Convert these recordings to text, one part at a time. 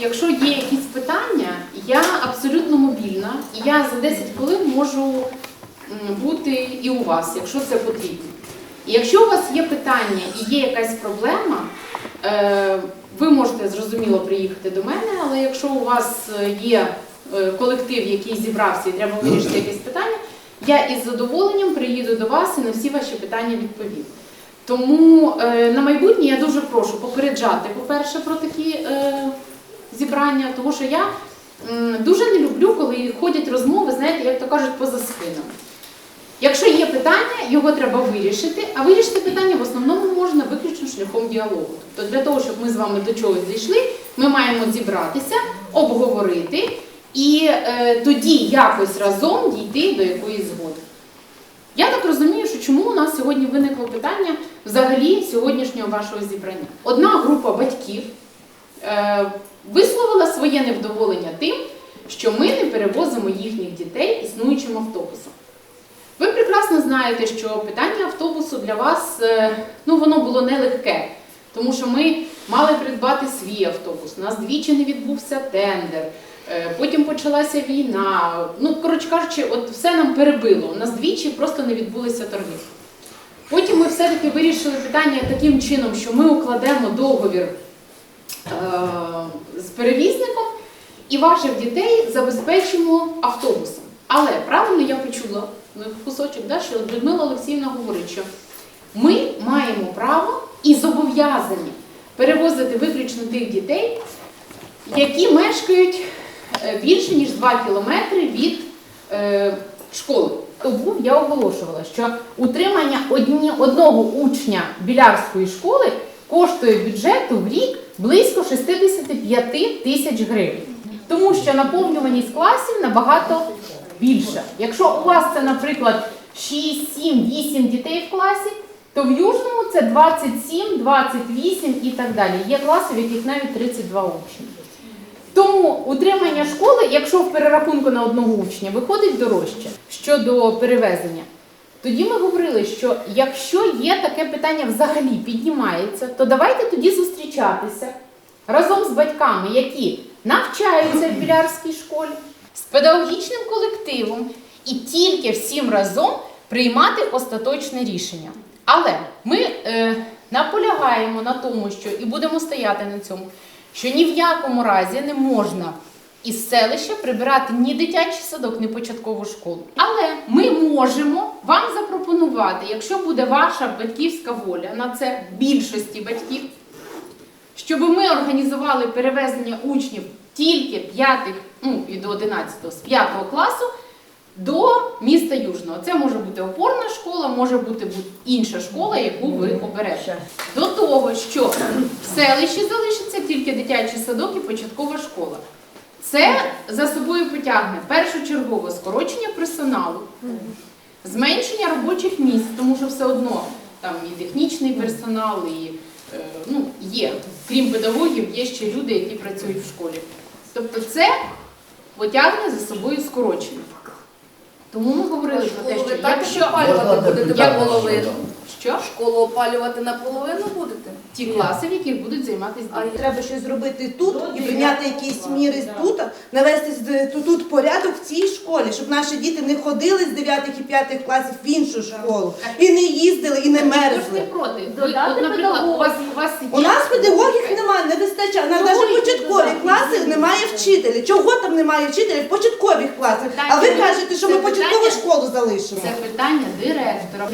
якщо є якісь питання, я абсолютно мобільна, і я за 10 хвилин можу бути і у вас, якщо це потрібно. І якщо у вас є питання і є якась проблема, е, ви можете зрозуміло приїхати до мене, але якщо у вас е, є е, колектив, який зібрався і треба вирішити якесь питання, я із задоволенням приїду до вас і на всі ваші питання відповім. Тому на майбутнє я дуже прошу попереджати, по-перше, про такі е, зібрання, тому що я дуже не люблю, коли ходять розмови, знаєте, як то кажуть, поза спинами. Якщо є питання, його треба вирішити, а вирішити питання в основному можна виключно шляхом діалогу. Тобто для того, щоб ми з вами до чогось зійшли, ми маємо зібратися, обговорити і е, тоді якось разом дійти до якоїсь згоди. Я так розумію, що чому у нас сьогодні виникло питання взагалі сьогоднішнього вашого зібрання. Одна група батьків висловила своє невдоволення тим, що ми не перевозимо їхніх дітей існуючим автобусом. Ви прекрасно знаєте, що питання автобусу для вас е, ну, воно було нелегке, тому що ми мали придбати свій автобус. У нас двічі не відбувся тендер. Е, Потім почалася війна. Ну, коротше кажучи, от все нам перебило. У нас двічі просто не відбулися торги. Потім ми все-таки вирішили питання таким чином, що ми укладемо договір е, з перевізником і ваших дітей забезпечимо автобусом. Але правильно я почула ну, кусочок, да, що Людмила Олексіївна говорить, що ми маємо право і зобов'язані перевозити виключно тих дітей, які мешкають е, більше ніж 2 кілометри від е, школи. Тому я оголошувала, що утримання одні, одного учня білярської школи коштує бюджету в рік близько 65 тисяч гривень. Тому що наповнюваність класів набагато більша. Якщо у вас це, наприклад, 6, 7, 8 дітей в класі, то в Южному це 27, 28 і так далі. Є класи, в яких навіть 32 учні. Тому утримання школи, якщо в перерахунку на одного учня виходить дорожче щодо перевезення, тоді ми говорили, що якщо є таке питання взагалі піднімається, то давайте тоді зустрічатися разом з батьками, які навчаються в білярській школі, з педагогічним колективом і тільки всім разом приймати остаточне рішення. Але ми е, наполягаємо на тому, що і будемо стояти на цьому, що ні в якому разі не можна із селища прибирати ні дитячий садок, ні початкову школу. Але ми можемо вам запропонувати, якщо буде ваша батьківська воля на це більшості батьків, щоб ми організували перевезення учнів тільки 5, ну і до 11, з 5 класу до міста Южного. Це може бути опорна школа, може бути інша школа, яку ви оберете. До того, що в селищі залишиться тільки дитячий садок і початкова школа. Це за собою потягне першочергове скорочення персоналу, зменшення робочих місць, тому що все одно там і технічний персонал, і е, ну, є, крім педагогів, є ще люди, які працюють в школі. Тобто це потягне за собою скорочення. Тому ми говорили про те, що якщо опалювати будете Як- наполовину. Що Школу опалювати наполовину будете? ті класи, в яких будуть займатися А діти. треба щось зробити тут і прийняти якісь міри тут, навести з- тут, тут порядок в цій школі, щоб наші діти не ходили з 9 і 5 класів в іншу школу і не їздили, і не Хто ж не мерзли. проти? Ви, Додати от, наприклад, у вас, у вас У нас педагогів немає, не вистачає. На навіть початкові класи немає вчителів. Чого там немає вчителів в початкових класах? А ви кажете, що ми початкову школу залишимо. Це питання директора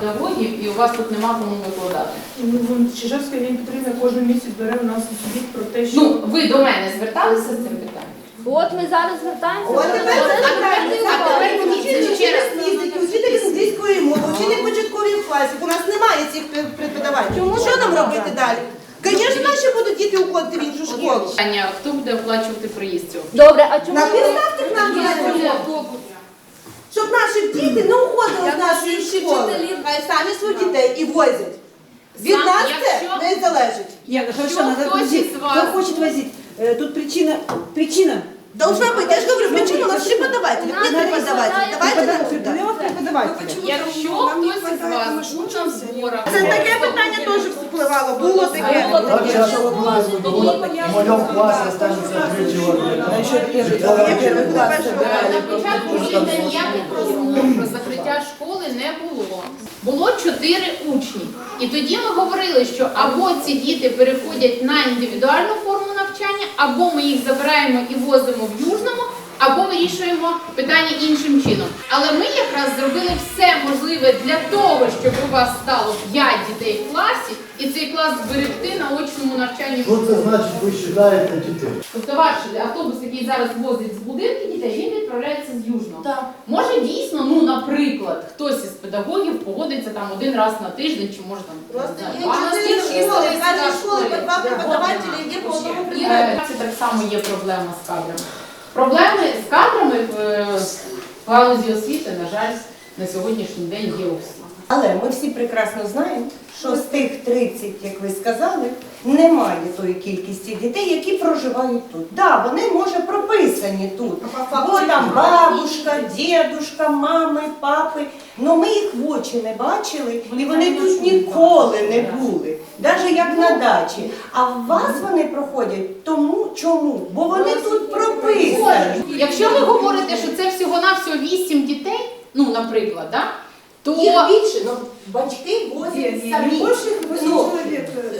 педагогів, і у вас тут нема кому викладати. Ну, вон Чижевська Євгенія Петрівна кожен місяць бере у нас звіт про те, що Ну, ви до мене зверталися з цим питанням? От ми зараз звертаємося. От тепер це питання. Петрівни. А тепер дивіться, ще раз їздить, учитель англійської мови, вчитель початкових класів. У нас немає цих пе- преподавателів. Що нам робити далі? Звісно, наші будуть діти уходити в іншу школу. Питання, хто буде оплачувати приїзд цього? Добре, а чому На ви- нам щоб наші діти не уходили з нашої школи. вчителі. Хай самі своїх дітей і возять. Від Сам- нас якщо- це не залежить. Нет, Что хорошо, надо возить. вас? Кто хочет возить? Э, Тут причина, причина. Должна бути, говорю, причина нас нет преподавателя. Давайте нам Преподав- сюди. Проблема в преподавателя. Якщо хтось із вас на зборах, Це таке питання теж впливало. Було таке. В моєму класі останеться третього на початку літа ніяких розмов про закриття школи не було. Було чотири учні. І тоді ми говорили, що або ці діти переходять на індивідуальну форму навчання, або ми їх забираємо і возимо в Южному, або вирішуємо питання іншим чином. Але ми якраз зробили все можливе для того, щоб у вас стало 5 дітей в класі, і цей клас зберегти на очному навчанні. Що це значить, ви вважаєте дітей? Тобто ваш автобус, який зараз возить з будинки дітей, він відправляється з Южного. Так. Може дійсно, ну наприклад, хтось із педагогів погодиться там один раз на тиждень, чи може там Просто не знаю, два. по два преподавателя, є по одному І предмету. це так само є проблема з кадрами. Проблеми з кадрами в е, в галузі освіти, на жаль, на сьогоднішній день є у всіх. Але ми всі прекрасно знаємо, що з тих 30, як ви сказали, немає тої кількості дітей, які проживають тут. Да, вони може прописані тут. Бо там бабушка, дідушка, мами, папи. але ми їх в очі не бачили, і вони тут ніколи не були, навіть як на дачі. А в вас вони проходять тому, чому? Бо вони тут. Якщо ви говорите, що це всього-навсього 8 дітей, ну, наприклад, да, то Їх більше, але батьки возять самі. Ну,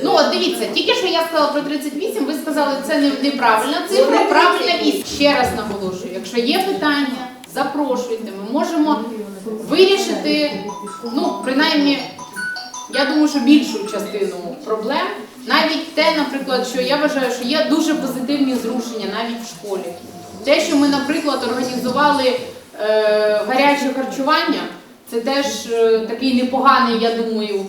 Ну, от дивіться, тільки що я сказала про 38, ви сказали, це не, неправильна цифра, правильна вість. Ще раз наголошую, якщо є питання, запрошуйте, ми можемо вирішити, ну, принаймні, я думаю, що більшу частину проблем. Навіть те, наприклад, що я вважаю, що є дуже позитивні зрушення навіть в школі. Те, що ми, наприклад, організували е, гаряче харчування, це теж е, такий непоганий, я думаю,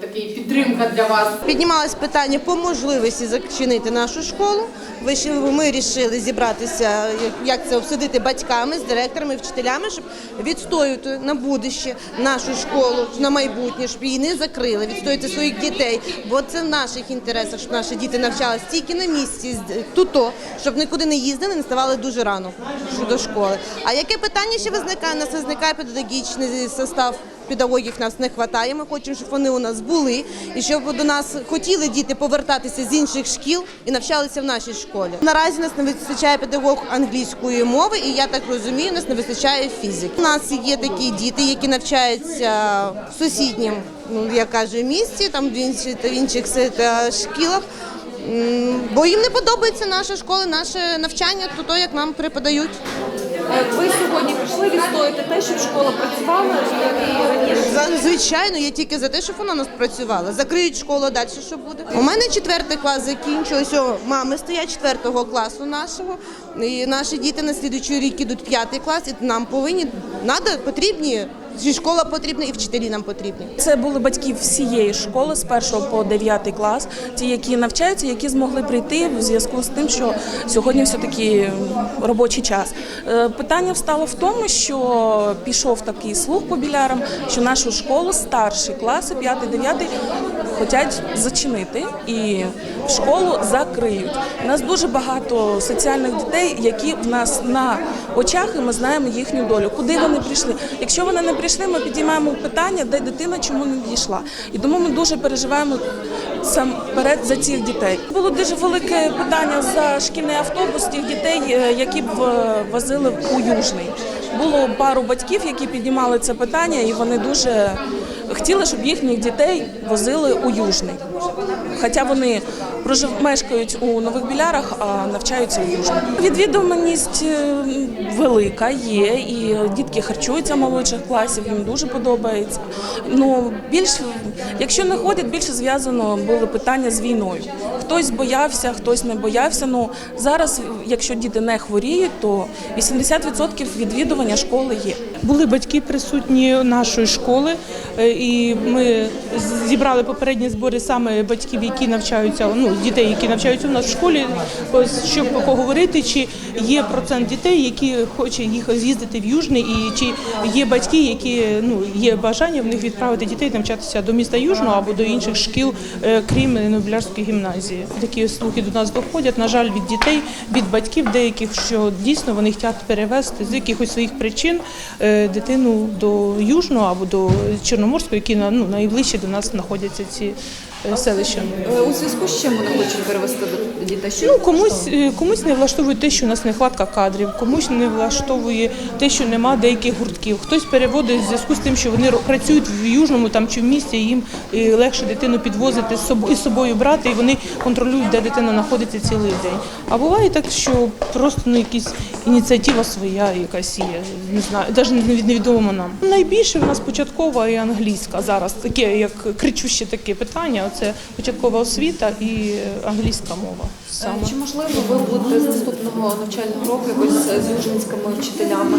такий підтримка для вас. Піднімалось питання по можливості зачинити нашу школу. Вийшли- Ми вирішили зібратися, як- це обсудити батьками, з директорами, вчителями, щоб відстоювати на будуще нашу школу, на майбутнє, щоб її не закрили, відстоювати своїх дітей. Бо це в наших інтересах, щоб наші діти навчалися тільки на місці, туто, щоб нікуди не їздили, не ставали дуже рано до школи. А яке питання ще визникає? У нас визникає педагогічний состав педагогів нас не вистачає. Ми хочемо, щоб вони у нас були, і щоб до нас хотіли діти повертатися з інших шкіл і навчалися в нашій школі. Наразі нас не вистачає педагог англійської мови, і я так розумію, нас не вистачає фізики. У нас є такі діти, які навчаються в сусіднім, ну я кажу, місті, там в інших, в інших шкілах. Бо їм не подобається наша школа, наше навчання, то, то як нам преподають. Ви сьогодні прийшли відстояти те, щоб школа працювала, і раніше. Звичайно, я тільки за те, щоб вона у нас працювала. Закриють школу, а далі що буде? У мене четвертий клас закінчилось. О, мами стоять четвертого класу нашого. І наші діти на слідуючий рік ідуть п'ятий клас, і нам повинні надо, потрібні. І школа потрібна, і вчителі нам потрібні. Це були батьки всієї школи з 1 по 9 клас, ті, які навчаються, які змогли прийти в зв'язку з тим, що сьогодні все таки робочий час. Е, Питання встало в тому, що пішов такий слух по білярам, що нашу школу старші класи, 5-9, хочуть зачинити і школу закриють. У нас дуже багато соціальних дітей, які в нас на очах, і ми знаємо їхню долю. Куди вони прийшли? Якщо вони не прийшли, ми підіймаємо питання, де дитина чому не дійшла. І тому ми дуже переживаємо сам перед за цих дітей. Було дуже велике питання за шкільний автобус тих дітей, е, які б е, возили у Южний. Було пару батьків, які піднімали це питання, і вони дуже хотіли, щоб їхніх дітей возили у Южний. Хоча вони прожив мешкають у нових білярах, а навчаються у Южному. Відвідуваність е, велика є, і дітки харчуються молодших класів, їм дуже подобається. Ну більш якщо не ходять, більше зв'язано було питання з війною. Хтось боявся, хтось не боявся. Ну зараз, якщо діти не хворіють, то 80% відвідування школи є. Були батьки присутні нашої школи, е, і ми зібрали попередні збори саме батьків, які навчаються, ну дітей, які навчаються у нас в школі, щоб поговорити, чи є процент дітей, які хочуть їх з'їздити в Южний, і чи є батьки, які ну є бажання в них відправити дітей навчатися до міста Южного або до інших шкіл, е, крім Новоблярської гімназії. Такі слухи до нас доходять. На жаль, від дітей, від батьків деяких, що дійсно вони хочуть перевести з якихось своїх причин. Е, дитину до Южного або до Чорноморського, які ну, найближче до нас знаходяться ці селища. Е, У зв'язку з чим вони хочуть перевести до дітей? Що Ну, комусь, е, комусь не влаштовує те, що у нас нехватка кадрів, комусь не влаштовує те, що нема деяких гуртків. Хтось переводить в зв'язку з тим, що вони працюють в Южному там чи в місті, і їм е, легше дитину підвозити з собою, з собою брати, і вони контролюють, де дитина знаходиться цілий день. А буває так, що просто ну, якісь ініціатива своя якась є, не знаю, навіть невідомо нам. Найбільше в нас початкова і англійська зараз, таке як кричуще таке питання. Це початкова освіта і е, англійська мова. Саме. Чи можливо ви будете з наступного навчального року якось з южницькими вчителями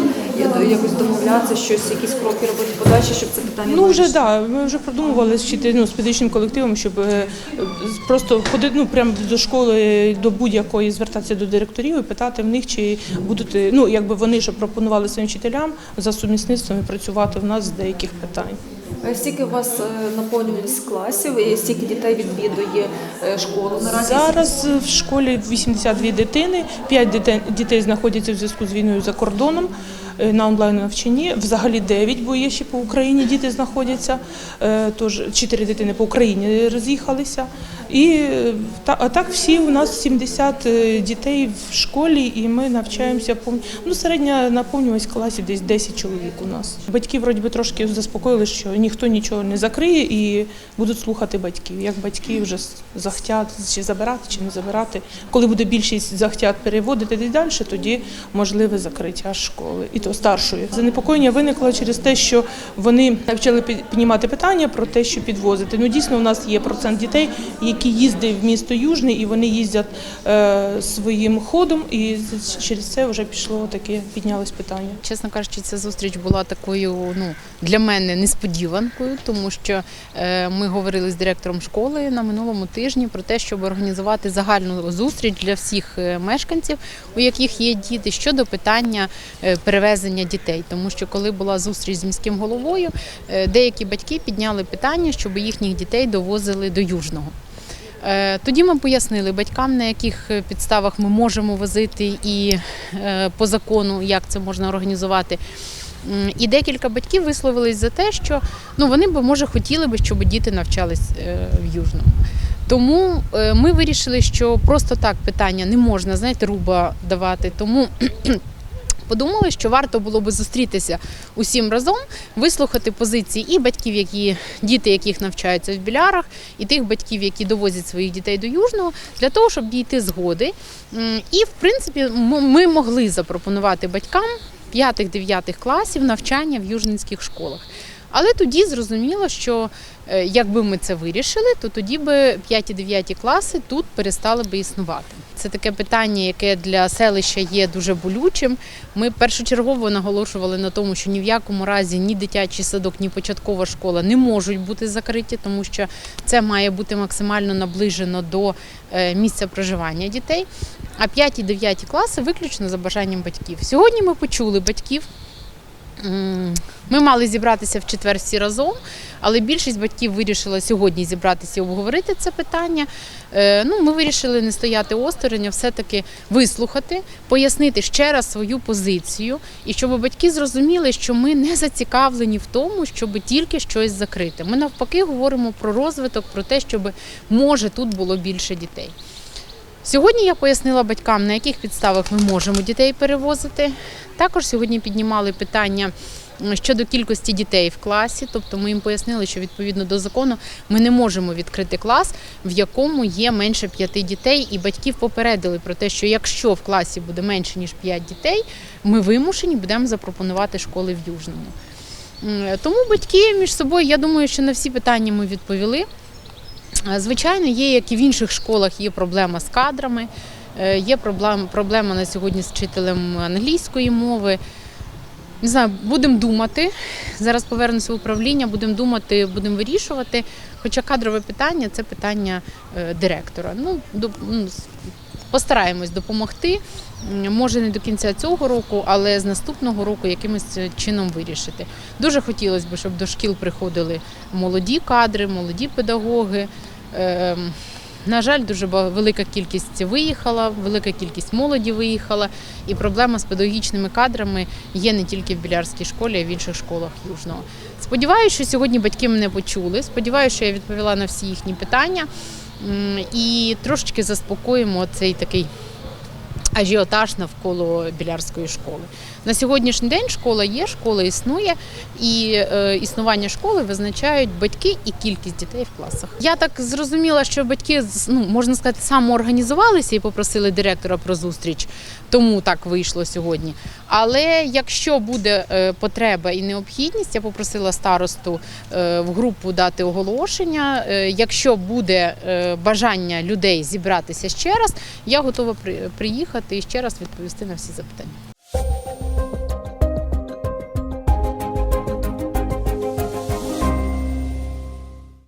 якось домовлятися, щось, якісь кроки робити подальше, щоб це питання Ну вже вирішити? да, ми вже продумували з вчитель- ну, з педагогічним колективом, щоб е, просто ходити ну прямо до школи до будь-якої звертатися до директорів і питати в них, чи будуть е, ну якби вони щоб пропонували своїм вчителям за сумісництвом і працювати в нас з деяких питань. Е, Стільки у вас е, наповнюваність класів, і скільки дітей відвідує е, школу наразі? Зараз в школі 82 дитини, 5 дітей, дітей знаходяться в зв'язку з війною за кордоном на онлайн навчанні. Взагалі 9, бо є ще по Україні діти знаходяться. Тож 4 дитини по Україні роз'їхалися. І а так всі у нас 70 е, дітей в школі, і ми навчаємося Ну, середня наповнюваність класів десь 10 чоловік у нас. Батьки вроді би трошки заспокоїли, що ніхто нічого не закриє і будуть слухати батьків. Як батьки вже захтять чи забирати, чи не забирати. Коли буде більшість захтять переводити десь далі, тоді можливе закриття школи, і то старшої. Занепокоєння виникло через те, що вони почали пі- піднімати питання про те, що підвозити. Ну дійсно, у нас є процент дітей, які їздять в місто Южний, і вони їздять е, своїм ходом, і через це вже пішло таке, піднялось питання. Чесно кажучи, ця зустріч була такою ну для мене несподіванкою, тому що е, ми говорили з директором школи на минулому тижні про те, щоб організувати загальну зустріч для всіх е, мешканців, у яких є діти, щодо питання перевезення дітей. Тому що коли була зустріч з міським головою, деякі батьки підняли питання, щоб їхніх дітей довозили до Южного. Е, Тоді ми пояснили батькам, на яких підставах ми можемо возити і е, по закону, як це можна організувати. І декілька батьків висловились за те, що ну вони б може хотіли би, щоб діти навчались е, в Южному. Тому ми вирішили, що просто так питання не можна, знаєте, руба давати. Тому подумали, що варто було би зустрітися усім разом, вислухати позиції і батьків, які діти, яких навчаються в білярах, і тих батьків, які довозять своїх дітей до Южного, для того, щоб дійти згоди. І, в принципі, ми могли запропонувати батькам 5-9 класів навчання в южницьких школах. Але тоді зрозуміло, що е, якби ми це вирішили, то тоді би 5-9 класи тут перестали би існувати. Це таке питання, яке для селища є дуже болючим. Ми першочергово наголошували на тому, що ні в якому разі ні дитячий садок, ні початкова школа не можуть бути закриті, тому що це має бути максимально наближено до е, місця проживання дітей. А 5-9 класи виключно за бажанням батьків. Сьогодні ми почули батьків. Ми мали зібратися в четвер всі разом, але більшість батьків вирішила сьогодні зібратися і обговорити це питання. Е, Ну, ми вирішили не стояти осторонь, а все-таки вислухати, пояснити ще раз свою позицію, і щоб батьки зрозуміли, що ми не зацікавлені в тому, щоб тільки щось закрити. Ми навпаки говоримо про розвиток, про те, щоб може тут було більше дітей. Сьогодні я пояснила батькам, на яких підставах ми можемо дітей перевозити. Також сьогодні піднімали питання щодо кількості дітей в класі. Тобто ми їм пояснили, що відповідно до закону ми не можемо відкрити клас, в якому є менше п'яти дітей, і батьків попередили про те, що якщо в класі буде менше ніж п'ять дітей, ми вимушені будемо запропонувати школи в Южному. Тому батьки між собою, я думаю, що на всі питання ми відповіли. Е, Звичайно, є, як і в інших школах, є проблема з кадрами, е, є проблема, на сьогодні з вчителем англійської мови. Не знаю, будемо думати. Зараз повернуся в управління, будемо думати, будемо вирішувати. Хоча кадрове питання це питання е, директора. Ну, ну, постараємось допомогти. Може не до кінця цього року, але з наступного року якимось е, чином вирішити. Дуже хотілося б, щоб до шкіл приходили молоді кадри, молоді педагоги. Ем, на жаль, дуже велика кількість виїхала, велика кількість молоді виїхала, і проблема з педагогічними кадрами є не тільки в білярській школі, а й в інших школах Южного. Сподіваюся, що сьогодні батьки мене почули. Сподіваюся, що я відповіла на всі їхні питання і трошечки заспокоїмо цей такий ажіотаж навколо білярської школи. На сьогоднішній день школа є, школа існує, і е, існування школи визначають батьки і кількість дітей в класах. Я так зрозуміла, що батьки ну можна сказати самоорганізувалися і попросили директора про зустріч, тому так вийшло сьогодні. Але якщо буде е, потреба і необхідність, я попросила старосту е, в групу дати оголошення. Якщо буде бажання людей зібратися ще раз, я готова приїхати і ще раз відповісти на всі запитання.